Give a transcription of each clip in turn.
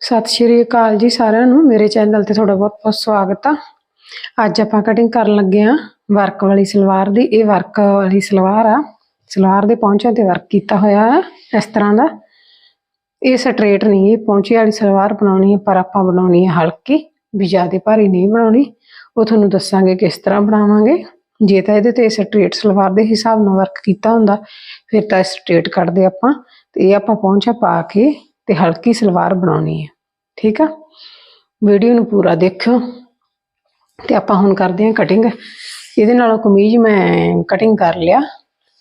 ਸਤਿ ਸ਼੍ਰੀ ਅਕਾਲ ਜੀ ਸਾਰਿਆਂ ਨੂੰ। ਮੇਰੇ ਚੈਨਲ ਤੇ ਤੁਹਾਡਾ ਬਹੁਤ ਬਹੁਤ ਸਵਾਗਤ ਆ। ਅੱਜ ਆਪਾਂ ਕਟਿੰਗ ਕਰਨ ਲੱਗੇ ਆ ਵਰਕ ਵਾਲੀ ਸਲਵਾਰ ਦੀ। ਇਹ ਵਰਕ ਵਾਲੀ ਸਲਵਾਰ ਆ। ਸਲਵਾਰ ਦੇ ਪਹੁੰਚਿਆਂ ਤੇ ਵਰਕ ਕੀਤਾ ਹੋਇਆ ਆ ਇਸ ਤਰ੍ਹਾਂ ਦਾ। ਇਹ ਸਟ੍ਰੇਟ ਨਹੀਂ ਇਹ ਪਹੁੰਚੇ ਵਾਲੀ ਸਲਵਾਰ ਬਣਾਉਣੀ ਹੈ, ਪਰ ਆਪਾਂ ਬਣਾਉਣੀ ਹੈ ਹਲਕੀ। ਵੀ ਜ਼ਿਆਦਾ ਭਾਰੀ ਨਹੀਂ ਬਣਾਉਣੀ। ਉਹ ਤੁਹਾਨੂੰ ਦੱਸਾਂਗੇ ਕਿਸ ਤਰ੍ਹਾਂ ਬਣਾਵਾਂਗੇ। ਜੇ ਤਾਂ ਇਹਦੇ ਤੇ ਸਟ੍ਰੇਟ ਸਲਵਾਰ ਦੇ ਹਿਸਾਬ ਨਾਲ ਵਰਕ ਕੀਤਾ ਹੁੰਦਾ, ਫਿਰ ਤਾਂ ਸਟ੍ਰੇਟ ਕੱਢਦੇ ਆਪਾਂ। ਤੇ ਇਹ ਆਪਾਂ ਪਹੁੰਚਾ ਪਾ ਕੇ ਤੇ ਹਲਕੀ ਸਲਵਾਰ ਬਣਾਉਣੀ ਹੈ। ਠੀਕ ਆ? ਵੀਡੀਓ ਨੂੰ ਪੂਰਾ ਦੇਖਿਓ। ਤੇ ਆਪਾਂ ਹੁਣ ਕਰਦੇ ਹਾਂ ਕਟਿੰਗ ਇਹਦੇ ਨਾਲੋਂ ਕਮੀਜ਼ ਮੈਂ ਕਟਿੰਗ ਕਰ ਲਿਆ।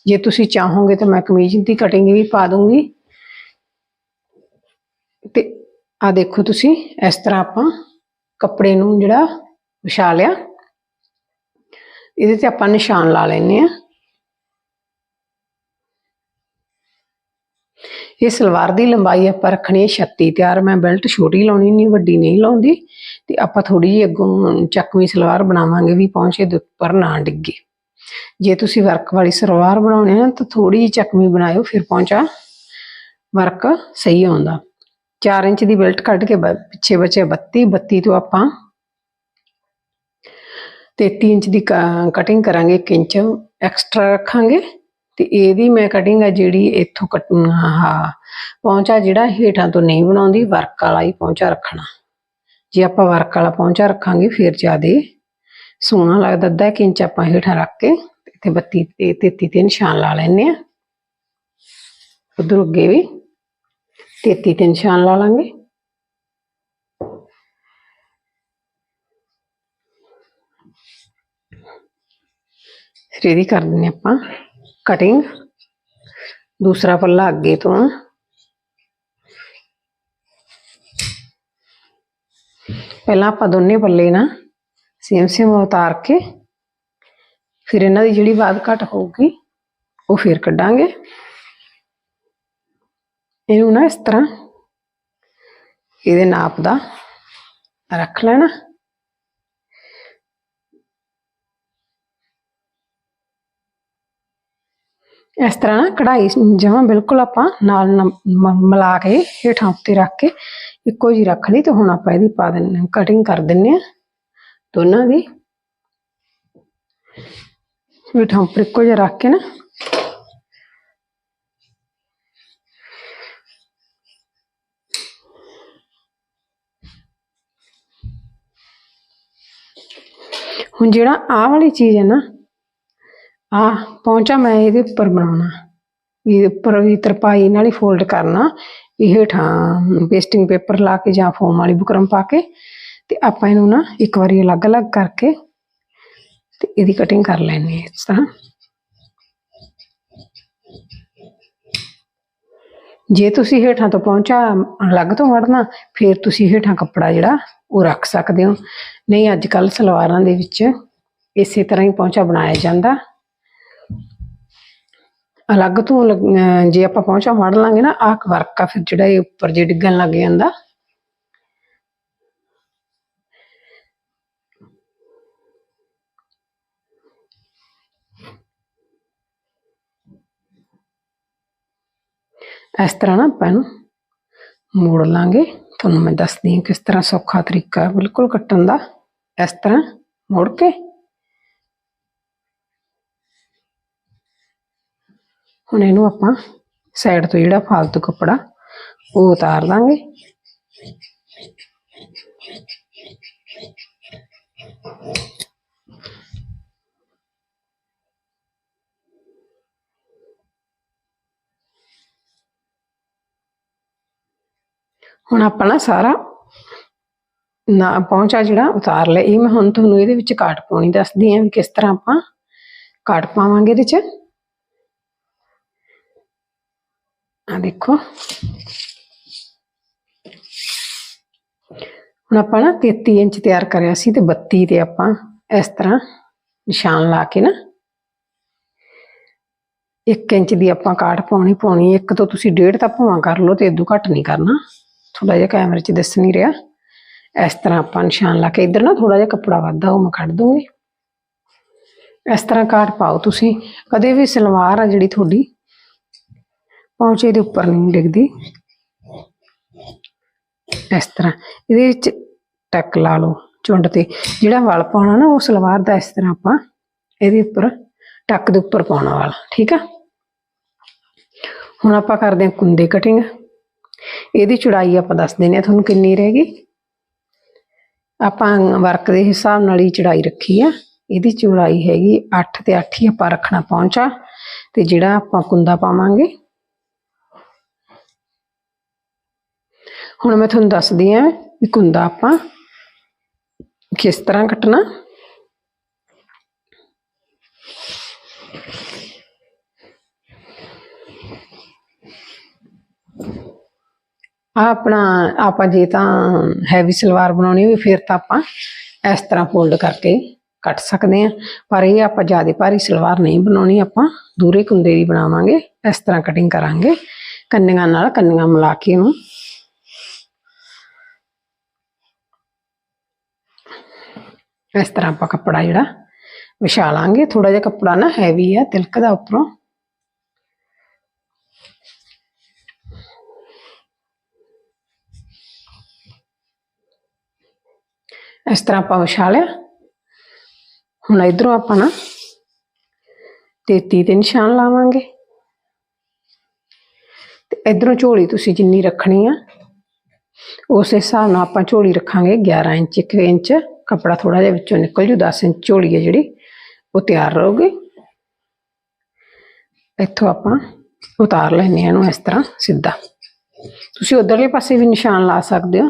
ਜੇ ਤੁਸੀਂ ਚਾਹੋਗੇ ਤਾਂ ਮੈਂ ਕਮੀਜ਼ ਦੀ ਕਟਿੰਗ ਵੀ ਪਾ ਦੂੰਗੀ। ਤੇ ਆ ਦੇਖੋ ਤੁਸੀਂ, ਇਸ ਤਰ੍ਹਾਂ ਆਪਾਂ ਕੱਪੜੇ ਨੂੰ ਜਿਹੜਾ ਵਿਛਾ ਲਿਆ। ਇਹਦੇ ਤੇ ਆਪਾਂ ਨਿਸ਼ਾਨ ਲਾ ਲੈਨੇ ਆ ਇਹ ਸਲਵਾਰ ਦੀ ਲੰਬਾਈ ਆਪਾਂ ਰੱਖਣੀ ਹੈ 36 ਤਿਆਰ। ਮੈਂ ਬੈਲਟ ਛੋਟੀ ਲਾਉਣੀ ਨਹੀਂ, ਵੱਡੀ ਨਹੀਂ ਲਾਉਂਦੀ। ਤੇ ਆਪਾਂ ਥੋੜੀ ਜਿਹੀ ਅੱਗੋਂ ਚੱਕਵੀਂ ਸਲਵਾਰ ਬਣਾਵਾਂਗੇ ਵੀ ਪਹੁੰਚੇ ਦੇ ਉੱਪਰ ਨਾ ਡਿੱਗੇ। ਜੇ ਤੁਸੀਂ ਵਰਕ ਵਾਲੀ ਸਲਵਾਰ ਬਣਾਉਣੀ ਹੈ ਤਾਂ ਥੋੜੀ ਜਿਹੀ ਚੱਕਵੀਂ ਬਣਾਇਓ, ਫਿਰ ਪਹੁੰਚਾ ਵਰਕ ਸਹੀ ਆਉਂਦਾ। 4 ਇੰਚ ਦੀ ਬੈਲਟ ਕੱਢ ਕੇ ਬ- ਪਿੱਛੇ ਬਚੇ 32 32 ਤੋਂ ਆਪਾਂ 33 ਇੰਚ ਦੀ ਕਟਿੰਗ ਕਰਾਂਗੇ 1 ਇੰਚ ਐਕਸਟਰਾ ਰੱਖਾਂਗੇ। ਤੇ ਇਹਦੀ ਮੈਂ ਕਟਿੰਗ ਆ ਜਿਹੜੀ ਇੱਥੋਂ ਕੱਟਣਾ ਆਹ ਪਹੁੰਚਾ ਜਿਹੜਾ ਹੇਠਾਂ ਤੋਂ ਨਹੀਂ ਬਣਾਉਂਦੀ, ਵਰਕ ਵਾਲਾ ਹੀ ਪਹੁੰਚਾ ਰੱਖਣਾ। ਜੇ ਆਪਾਂ ਵਰਕ ਵਾਲਾ ਪਹੁੰਚਾ ਰੱਖਾਂਗੇ, ਫਿਰ ਜ਼ਿਆਦੇ ਸੋਹਣਾ ਲੱਗਦਾ, ਅੱਧਾ ਕੁ ਇੰਚ ਆਪਾਂ ਹੇਠਾਂ ਰੱਖ ਕੇ ਇੱਥੇ 32 ਤੇ 33 ਤੇ ਨਿਸ਼ਾਨ ਲਾ ਲੈਣੇ ਆ। ਉਧਰ ਅੱਗੇ ਵੀ 33 ਤੇ ਨਿਸ਼ਾਨ ਲਾ ਲਾਂਗੇ। ਫਿਰ ਇਹਦੀ ਕਰ ਦਿੰਨੇ ਆਪਾਂ। ਕਟਿੰਗ ਦੂਸਰਾ ਪੱਲਾ ਅੱਗੇ ਤੋਂ। ਪਹਿਲਾਂ ਆਪਾਂ ਦੋਨੇ ਪੱਲੇ ਨਾ ਸੇਮ ਸੇਮ ਉਤਾਰ ਕੇ ਫਿਰ ਇਹਨਾਂ ਦੀ ਜਿਹੜੀ ਬਾਦ ਘਟ ਹੋਊਗੀ, ਉਹ ਫਿਰ ਕੱਢਾਂਗੇ। ਇਹਨੂੰ ਨਾ ਇਸ ਤਰ੍ਹਾਂ ਇਹਦੇ ਨਾਪ ਦਾ ਰੱਖ ਲੈਣਾ। ਇਸ ਤਰ੍ਹਾਂ ਨਾ ਕਢਾਈ ਜਮਾਂ ਬਿਲਕੁਲ ਆਪਾਂ ਨਾਲ ਨ- ਮ- ਮਿਲਾ ਕੇ ਹੇਠਾਂ ਉੱਤੇ ਰੱਖ ਕੇ ਇੱਕੋ ਜੀ ਰੱਖ ਲਈ ਤੇ ਹੁਣ ਆਪਾਂ ਇਹਦੀ ਪਾ ਦਿੰਨੇ ਕਟਿੰਗ ਕਰ ਦਿੰਨੇ ਆ ਦੋਨਾਂ ਦੀ ਹੇਠਾਂ ਉੱਪਰ ਇੱਕੋ ਜਿਹਾ ਰੱਖ ਕੇ ਨਾ ਹੁਣ ਜਿਹੜਾ ਆਹ ਵਾਲੀ ਚੀਜ਼ ਹੈ ਨਾ ਆ, ਪਹੁੰਚਾ ਮੈਂ ਇਹਦੇ ਉੱਪਰ ਬਣਾਉਣਾ। ਵੀ ਉੱਪਰ ਵੀ ਤਰਪਾਈ ਨਾਲ ਹੀ ਫੋਲਡ ਕਰਨਾ। ਵੀ ਹੇਠਾਂ ਪੇਸਟਿੰਗ ਪੇਪਰ ਲਾ ਕੇ ਜਾਂ ਫੋਮ ਵਾਲੀ ਬੁਕਰਮ ਪਾ ਕੇ ਤੇ ਆਪਾਂ ਇਹਨੂੰ ਨਾ ਇੱਕ ਵਾਰੀ ਅਲੱਗ-ਅਲੱਗ ਕਰਕੇ ਤੇ ਇਹਦੀ ਕਟਿੰਗ ਕਰ ਲੈਣੀ ਹੈ ਇਸ ਤਰ੍ਹਾਂ। ਜੇ ਤੁਸੀਂ ਹੇਠਾਂ ਤੋਂ ਪਹੁੰਚਾ ਅਲੱਗ ਤੋਂ ਵੜਨਾ, ਫਿਰ ਤੁਸੀਂ ਹੇਠਾਂ ਕੱਪੜਾ ਜਿਹੜਾ ਉਹ ਰੱਖ ਸਕਦੇ ਹੋ। ਨਹੀਂ, ਅੱਜ ਕੱਲ ਸਲਵਾਰਾਂ ਦੇ ਵਿੱਚ ਇਸੇ ਤਰ੍ਹਾਂ ਹੀ ਪਹੁੰਚਾ ਬਣਾਇਆ ਜਾਂਦਾ। ਅਲੱਗ ਤੋਂ ਲੱਗ- ਜੇ ਆਪਾਂ ਪਹੁੰਚਾ ਵੜ ਲਾਂਗੇ ਨਾ, ਆਹ ਵਰਕ ਆ ਫਿਰ ਜਿਹੜਾ ਇਹ ਉੱਪਰ ਜੇ ਡਿੱਗਣ ਲੱਗ ਜਾਂਦਾ। ਇਸ ਤਰ੍ਹਾਂ ਨਾ ਆਪਾਂ ਨੂੰ ਮੋੜ ਲਾਂਗੇ। ਤੁਹਾਨੂੰ ਮੈਂ ਦੱਸਦੀ ਹਾਂ ਕਿਸ ਤਰ੍ਹਾਂ ਸੌਖਾ ਤਰੀਕਾ ਬਿਲਕੁਲ ਕੱਟਣ ਦਾ। ਇਸ ਤਰ੍ਹਾਂ ਮੋੜ ਕੇ ਹੁਣ ਇਹਨੂੰ ਆਪਾਂ ਸਾਈਡ ਤੋਂ ਜਿਹੜਾ ਫਾਲਤੂ ਕੱਪੜਾ ਉਹ ਉਤਾਰ ਦਾਂਗੇ। ਹੁਣ ਆਪਾਂ ਨਾ ਸਾਰਾ ਨਾ ਪਹੁੰਚਾ ਜਿਹੜਾ ਉਤਾਰ ਲਿਆ। ਇਹ ਮੈਂ ਹੁਣ ਤੁਹਾਨੂੰ ਇਹਦੇ ਵਿੱਚ ਕਾਟ ਪਾਉਣੀ ਦੱਸਦੀ ਹਾਂ ਵੀ ਕਿਸ ਤਰ੍ਹਾਂ ਆਪਾਂ ਕਾਟ ਪਾਵਾਂਗੇ ਇਹਦੇ ਚ। ਆ ਦੇਖੋ ਹੁਣ ਆਪਾਂ ਨਾ 33 ਇੰਚ ਤਿਆਰ ਕਰਿਆ ਸੀ ਤੇ 32 ਤੇ ਆਪਾਂ ਇਸ ਤਰ੍ਹਾਂ ਨਿਸ਼ਾਨ ਲਾ ਕੇ ਨਾ 1 ਇੰਚ ਦੀ ਆਪਾਂ ਕਾਟ ਪਾਉਣੀ ਪਾਉਣੀ ਇੱਕ ਤੋਂ ਤੁਸੀਂ ਡੇਢ ਤਾਂ ਭਾਵਾਂ ਕਰ ਲਓ ਤੇ ਇਦੋਂ ਘੱਟ ਨਹੀਂ ਕਰਨਾ ਥੋੜਾ ਜਿਹਾ ਕੈਮਰੇ 'ਚ ਦਿਸ ਨਹੀਂ ਰਿਹਾ ਇਸ ਤਰ੍ਹਾਂ ਆਪਾਂ ਨਿਸ਼ਾਨ ਲਾ ਕੇ ਇੱਧਰ ਨਾ ਥੋੜਾ ਜਿਹਾ ਕੱਪੜਾ ਵੱਧਦਾ ਉਹ ਮੈਂ ਕੱਢ ਦੂੰਗੀ ਇਸ ਤਰ੍ਹਾਂ ਕਾਟ ਪਾਓ ਤੁਸੀਂ ਕਦੇ ਵੀ ਸਲਵਾਰ ਆ ਜਿਹੜੀ ਤੁਹਾਡੀ ਪਹੁੰਚੇ ਇਹਦੇ ਉੱਪਰ ਨਹੀਂ ਡਿੱਗਦੀ। ਇਸ ਤਰ੍ਹਾਂ ਇਹਦੇ ਵਿੱਚ ਟੱਕ ਲਾ ਲਓ ਚੁੰਡ ਤੇ। ਜਿਹੜਾ ਵਲ ਪਾਉਣਾ ਨਾ, ਉਹ ਸਲਵਾਰ ਦਾ ਇਸ ਤਰ੍ਹਾਂ ਆਪਾਂ ਇਹਦੇ ਉੱਪਰ, ਟੱਕ ਦੇ ਉੱਪਰ ਪਾਉਣਾ ਵਾਲਾ, ਠੀਕ ਆ? ਹੁਣ ਆਪਾਂ ਕਰਦੇ ਹਾਂ ਕੁੰਦੇ ਕਟਿੰਗ। ਇਹਦੀ ਚੌੜਾਈ ਆਪਾਂ ਦੱਸ ਦਿੰਦੇ ਆ ਤੁਹਾਨੂੰ ਕਿੰਨੀ ਰਹੇਗੀ ਆਪਾਂ ਵਰਕ ਦੇ ਹਿਸਾਬ ਨਾਲ ਹੀ ਚੜਾਈ ਰੱਖੀ ਆ। ਇਹਦੀ ਚੌੜਾਈ ਹੈਗੀ 8 ਤੇ 8 ਹੀ ਆਪਾਂ ਰੱਖਣਾ ਪਹੁੰਚਾ ਤੇ ਜਿਹੜਾ ਆਪਾਂ ਕੁੰਦਾ ਪਾਵਾਂਗੇ ਹੁਣ ਮੈਂ ਤੁਹਾਨੂੰ ਦੱਸਦੀ ਆ ਵੀ ਕੁੰਦਾ ਆਪਾਂ ਕਿਸ ਤਰ੍ਹਾਂ ਕੱਟਣਾ। ਆ ਆਪਣਾ, ਆਪਾਂ ਜੇ ਤਾਂ ਹੈਵੀ ਸਲਵਾਰ ਬਣਾਉਣੀ ਹੋਵੇ, ਫਿਰ ਤਾਂ ਆਪਾਂ ਇਸ ਤਰ੍ਹਾਂ ਫੋਲਡ ਕਰਕੇ ਕੱਟ ਸਕਦੇ ਆ। ਪਰ ਇਹ ਆਪਾਂ ਜ਼ਿਆਦਾ ਭਾਰੀ ਸਲਵਾਰ ਨਹੀਂ ਬਣਾਉਣੀ, ਆਪਾਂ ਦੂਰੇ ਕੁੰਦੇ ਦੀ ਬਣਾਵਾਂਗੇ, ਇਸ ਤਰ੍ਹਾਂ ਕਟਿੰਗ ਕਰਾਂਗੇ। ਕੰਨੀਆਂ ਨਾਲ ਕੰਨੀਆਂ ਮਿਲਾ ਕੇ ਉਹਨੂੰ ਇਸ ਤਰ੍ਹਾਂ ਆਪਾਂ ਕੱਪੜਾ ਜਿਹੜਾ ਵਿਛਾ ਲਾਂਗੇ ਥੋੜਾ ਜਿਹਾ ਕੱਪੜਾ ਨਾ ਹੈਵੀ ਆ ਤਿਲਕ ਦਾ ਉੱਪਰੋਂ ਇਸ ਤਰ੍ਹਾਂ ਆਪਾਂ ਵਿਛਾ ਲਿਆ ਹੁਣ ਇਧਰੋਂ ਆਪਾਂ ਨਾ 33 ਤੇ ਨਿਸ਼ਾਨ ਲਾਵਾਂਗੇ ਤੇ ਇਧਰੋਂ ਝੋਲੀ ਤੁਸੀਂ ਜਿੰਨੀ ਰੱਖਣੀ ਆ ਉਸ ਹਿਸਾਬ ਨਾਲ ਆਪਾਂ ਝੋਲੀ ਰੱਖਾਂਗੇ 11 ਇੰਚ 1 ਇੰਚ ਕਪੜਾ ਥੋੜਾ ਜਿਹਾ ਵਿੱਚੋਂ ਨਿਕਲ ਜੂ 10 ਇੰਚ ਝੋਲੀ ਹੈ ਜਿਹੜੀ, ਉਹ ਤਿਆਰ ਰਹੂਗੀ। ਇੱਥੋਂ ਆਪਾਂ ਉਤਾਰ ਲੈਣੇ ਆ ਇਹਨੂੰ ਇਸ ਤਰ੍ਹਾਂ ਸਿੱਧਾ। ਤੁਸੀਂ ਉਧਰਲੇ ਪਾਸੇ ਵੀ ਨਿਸ਼ਾਨ ਲਾ ਸਕਦੇ ਹੋ।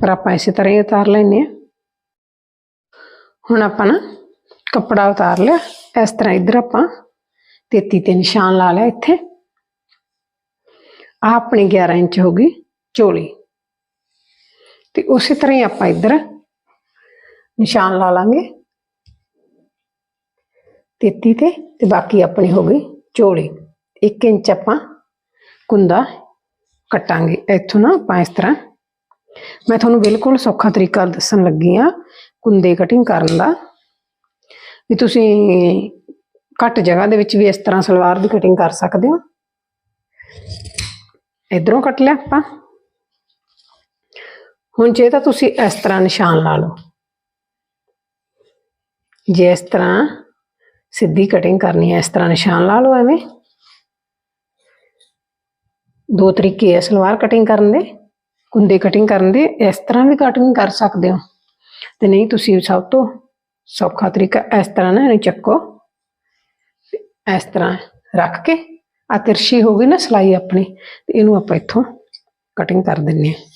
ਪਰ ਆਪਾਂ ਇਸੇ ਤਰ੍ਹਾਂ ਹੀ ਉਤਾਰ ਲੈਣੇ ਆ ਹੁਣ ਆਪਾਂ ਨਾ ਕੱਪੜਾ ਉਤਾਰ ਲਿਆ। ਇਸ ਤਰ੍ਹਾਂ ਇੱਧਰ ਆਪਾਂ 33 ਤੇ ਨਿਸ਼ਾਨ ਲਾ ਲਿਆ ਇੱਥੇ। ਆ ਆਪਣੀ 11 ਇੰਚ ਹੋ ਗਈ ਚੋਲੀ ਤੇ ਉਸੇ ਤਰ੍ਹਾਂ ਹੀ ਆਪਾਂ ਇੱਧਰ ਨਿਸ਼ਾਨ ਲਾ ਲਾਂਗੇ। 33 ਤੇ ਤੇ ਬਾਕੀ ਆਪਣੀ ਹੋ ਗਈ ਚੋਲੀ। 1 ਇੰਚ ਆਪਾਂ ਕੁੰਦਾ ਕੱਟਾਂਗੇ। ਇੱਥੋਂ ਨਾ ਆਪਾਂ ਇਸ ਤਰ੍ਹਾਂ, ਮੈਂ ਤੁਹਾਨੂੰ ਬਿਲਕੁਲ ਸੌਖਾ ਤਰੀਕਾ ਦੱਸਣ ਲੱਗੀ ਆ ਕੁੰਦੇ ਕਟਿੰਗ ਕਰਨ ਦਾ, ਵੀ ਤੁਸੀਂ ਘੱਟ ਜਗ੍ਹਾ ਦੇ ਵਿੱਚ ਵੀ ਇਸ ਤਰ੍ਹਾਂ ਸਲਵਾਰ ਦੀ ਕਟਿੰਗ ਕਰ ਸਕਦੇ ਹੋ। ਇਧਰੋਂ ਕੱਟ ਲਿਆ ਆਪਾਂ। ਹੁਣ ਜੇ ਤਾਂ ਤੁਸੀਂ ਇਸ ਤਰ੍ਹਾਂ ਨਿਸ਼ਾਨ ਲਾ ਲਓ। ਜੇ ਇਸ ਤਰ੍ਹਾਂ ਸਿੱਧੀ ਕਟਿੰਗ ਕਰਨੀ ਹੈ, ਇਸ ਤਰ੍ਹਾਂ ਨਿਸ਼ਾਨ ਲਾ ਲਓ ਐਵੇਂ। ਦੋ ਤਰੀਕੇ ਹੈ ਸਲਵਾਰ ਕਟਿੰਗ ਕਰਨ ਦੇ ਕੁੰਦੇ ਕਟਿੰਗ ਕਰਨ ਦੇ, ਇਸ ਤਰ੍ਹਾਂ ਵੀ ਕਟਿੰਗ ਕਰ ਸਕਦੇ ਹੋ। ਤੇ ਨਹੀਂ ਤੁਸੀਂ ਸਭ ਤੋਂ ਸੌਖਾ ਤਰੀਕਾ ਇਸ ਤਰ੍ਹਾਂ ਨਾ ਇਹਨੂੰ ਚੱਕੋ। ਇਸ ਤਰ੍ਹਾਂ ਰੱਖ ਕੇ ਆ ਤਿਰਛੀ ਹੋ ਗਈ ਨਾ ਸਲਾਈ ਆਪਣੀ, ਤੇ ਇਹਨੂੰ ਆਪਾਂ ਇੱਥੋਂ ਕਟਿੰਗ ਕਰ ਦਿੰਨੇ ਆ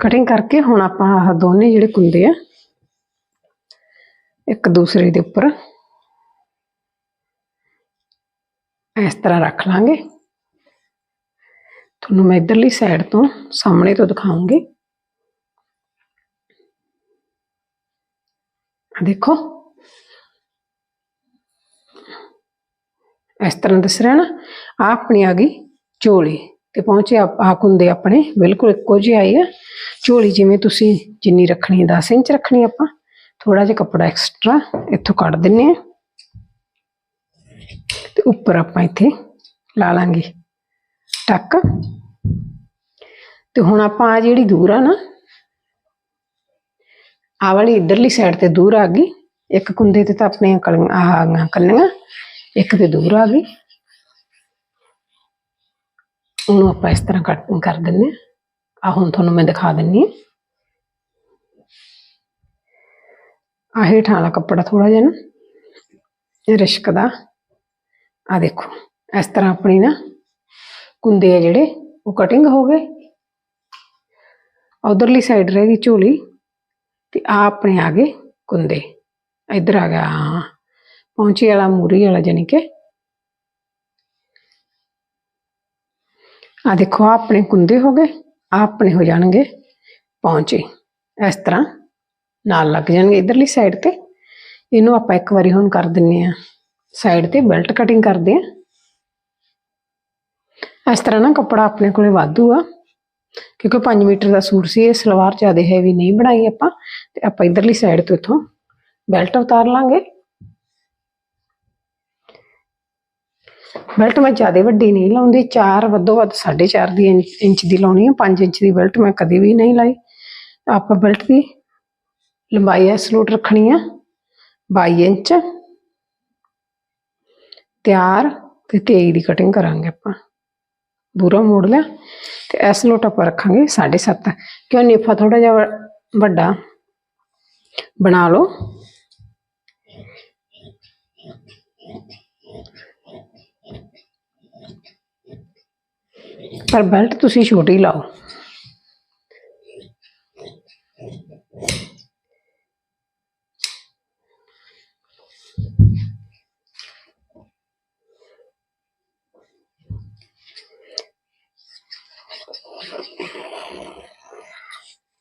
ਕਟਿੰਗ ਕਰਕੇ ਹੁਣ ਆਪਾਂ ਆਹ ਦੋਨੇ ਜਿਹੜੇ ਕੁੰਦੇ ਆ, ਇੱਕ ਦੂਸਰੇ ਦੇ ਉੱਪਰ ਇਸ ਤਰ੍ਹਾਂ ਰੱਖ ਲਾਂਗੇ। ਤੁਹਾਨੂੰ ਮੈਂ ਇਧਰਲੀ ਸਾਈਡ ਤੋਂ ਸਾਹਮਣੇ ਤੋਂ ਦਿਖਾਉਂਗੀ। ਦੇਖੋ। ਇਸ ਤਰ੍ਹਾਂ ਦਿਸ ਰਿਹਾ ਨਾ ਆ ਆਪਣੀ ਆ ਗਈ ਚੋਲੀ। ਤੇ ਪਹੁੰਚੇ ਆ ਕੁੰਦੇ ਆਪਣੇ। ਬਿਲਕੁਲ ਇੱਕੋ ਜਿਹੇ ਆਏ ਆ। ਝੋਲੀ ਜਿਵੇਂ ਤੁਸੀਂ ਜਿੰਨੀ ਰੱਖਣੀ ਹੈ 10 ਇੰਚ ਰੱਖਣੀ ਆਪਾਂ ਥੋੜਾ ਜਿਹਾ ਕੱਪੜਾ ਐਕਸਟਰਾ ਇੱਥੋਂ ਕੱਢ ਦਿੰਨੇ ਆ। ਤੇ ਉੱਪਰ ਆਪਾਂ ਇੱਥੇ ਲਾ ਲਾਂਗੇ ਟੱਕ। ਤੇ ਹੁਣ ਆਪਾਂ ਆ ਜਿਹੜੀ ਦੂਰ ਆ ਨਾ ਆ ਵਾਲੀ ਇਧਰਲੀ ਸਾਈਡ ਤੇ ਦੂਰ ਆ ਗਈ। ਇੱਕ ਕੁੰਦੇ ਤੇ ਤਾਂ ਆਪਣੇ ਕਲੀਆਂ, ਆਹ ਕੰਨੀਆਂ ਇੱਕ ਤੇ ਦੂਰ ਆ ਗਈ। ਉਹਨੂੰ ਆਪਾਂ ਇਸ ਤਰ੍ਹਾਂ ਕੱਟ, ਕਰ ਦਿੰਨੇ ਆ ਹੁਣ ਤੁਹਾਨੂੰ ਮੈਂ ਦਿਖਾ ਦਿੰਨੀ ਆ ਆ ਹੇਠਾਂ ਵਾਲਾ ਕੱਪੜਾ ਥੋੜਾ ਜਿਹਾ ਨਾ, ਇਹ ਰਿਸ਼ਕਦਾ ਆ ਦੇਖੋ, ਇਸ ਤਰ੍ਹਾਂ ਆਪਣੀ ਨਾ ਕੁੰਦੇ ਆ ਜਿਹੜੇ, ਉਹ ਕਟਿੰਗ ਹੋ ਗਏ। ਉਧਰਲੀ ਸਾਈਡ ਰਹਿ ਗਈ ਝੋਲੀ ਤੇ ਆ ਆਪਣੇ ਆ ਗਏ ਕੁੰਦੇ। ਇੱਧਰ ਆ ਗਿਆ ਪਹੁੰਚੀ ਵਾਲਾ, ਮੂਰੀ ਵਾਲਾ ਜਾਨੀ ਕਿ ਆ ਦੇਖੋ ਆ ਆਪਣੇ ਕੁੰਦੇ ਹੋ ਗਏ ਆ ਆਪਣੇ ਹੋ ਜਾਣਗੇ। ਪਹੁੰਚੇ। ਇਸ ਤਰ੍ਹਾਂ ਨਾਲ ਲੱਗ ਜਾਣਗੇ ਇਧਰਲੀ ਸਾਈਡ ਤੇ। ਇਹਨੂੰ ਆਪਾਂ ਇੱਕ ਵਾਰੀ ਹੁਣ ਕਰ ਦਿੰਨੇ ਆ। ਸਾਈਡ ਤੇ ਬੈਲਟ ਕਟਿੰਗ ਕਰਦੇ ਆ। ਇਸ ਤਰ੍ਹਾਂ ਨਾ ਕੱਪੜਾ ਆਪਣੇ ਕੋਲੇ ਵਾਧੂ ਆ, ਕਿਉਂਕਿ 5 ਮੀਟਰ ਦਾ ਸੂਟ ਸੀ, ਇਹ ਸਲਵਾਰ ਜ਼ਿਆਦਾ ਹੈਵੀ ਨਹੀਂ ਬਣਾਈ ਆਪਾਂ। ਤੇ ਆਪਾਂ ਇਧਰਲੀ ਸਾਈਡ ਤੋਂ ਇਥੋਂ ਬੈਲਟ ਉਤਾਰ ਲਾਂਗੇ। ਬੈਲਟ ਮੈਂ ਜ਼ਿਆਦਾ ਵੱਡੀ ਨਹੀਂ ਲਾਉਂਦੀ 4 ਵੱਧੋ ਵੱਧ 4.5 ਦੀ ਇੰਚ- ਇੰਚ ਦੀ ਲਾਉਣੀ ਹੈ 5 ਇੰਚ ਦੀ ਬੈਲਟ ਮੈਂ ਕਦੇ ਵੀ ਨਹੀਂ ਲਾਈ। ਆਪਾਂ ਬੈਲਟ ਦੀ ਲੰਬਾਈ ਐਸਲੂਟ ਰੱਖਣੀ ਆ 22 ਇੰਚ। ਤਿਆਰ ਤੇ 23 ਦੀ ਕਟਿੰਗ ਕਰਾਂਗੇ ਆਪਾਂ। ਦੂਰਾ ਮੋੜ ਲਿਆ। ਤੇ ਐਸਲੂਟ ਆਪਾਂ ਰੱਖਾਂਗੇ 7.5 ਕਿਉਂ ਨੇਫਾ ਥੋੜਾ ਜਿਹਾ ਵੱਡਾ ਬਣਾ ਲਓ। ਪਰ ਬੈਲਟ ਤੁਸੀਂ ਛੋਟੀ ਲਾਓ।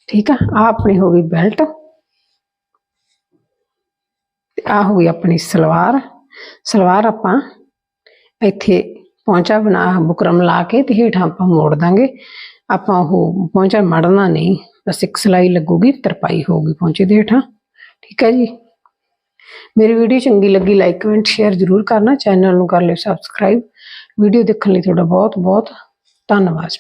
ਠੀਕ ਆ ਆ ਆਪਣੀ ਹੋ ਗਈ ਬੈਲਟ ਤੇ ਆ ਹੋ ਗਈ ਆਪਣੀ ਸਲਵਾਰ। ਸਲਵਾਰ ਆਪਾਂ ਇੱਥੇ ਪਹੁੰਚਾ ਬਣਾ ਬੁਕਰਮ ਲਾ ਕੇ ਤੇ ਹੇਠਾਂ ਆਪਾਂ ਮੋੜ ਦਾਂਗੇ। ਆਪਾਂ ਉਹ ਪਹੁੰਚਾ ਮੜਨਾ ਨਹੀਂ, ਬਸ ਇੱਕ ਸਲਾਈ ਲੱਗੂਗੀ, ਤਰਪਾਈ ਹੋਊਗੀ ਪਹੁੰਚੇ ਦੇ ਹੇਠਾਂ। ਠੀਕ ਹੈ ਜੀ? ਮੇਰੀ ਵੀਡੀਓ ਚੰਗੀ ਲੱਗੀ ਲਾਈਕ ਕਮੈਂਟ ਸ਼ੇਅਰ ਜ਼ਰੂਰ ਕਰਨਾ। ਚੈਨਲ ਨੂੰ ਕਰ ਲਿਓ ਸਬਸਕ੍ਰਾਈਬ ਵੀਡੀਓ ਦੇਖਣ ਲਈ ਤੁਹਾਡਾ ਬਹੁਤ ਬਹੁਤ ਧੰਨਵਾਦ।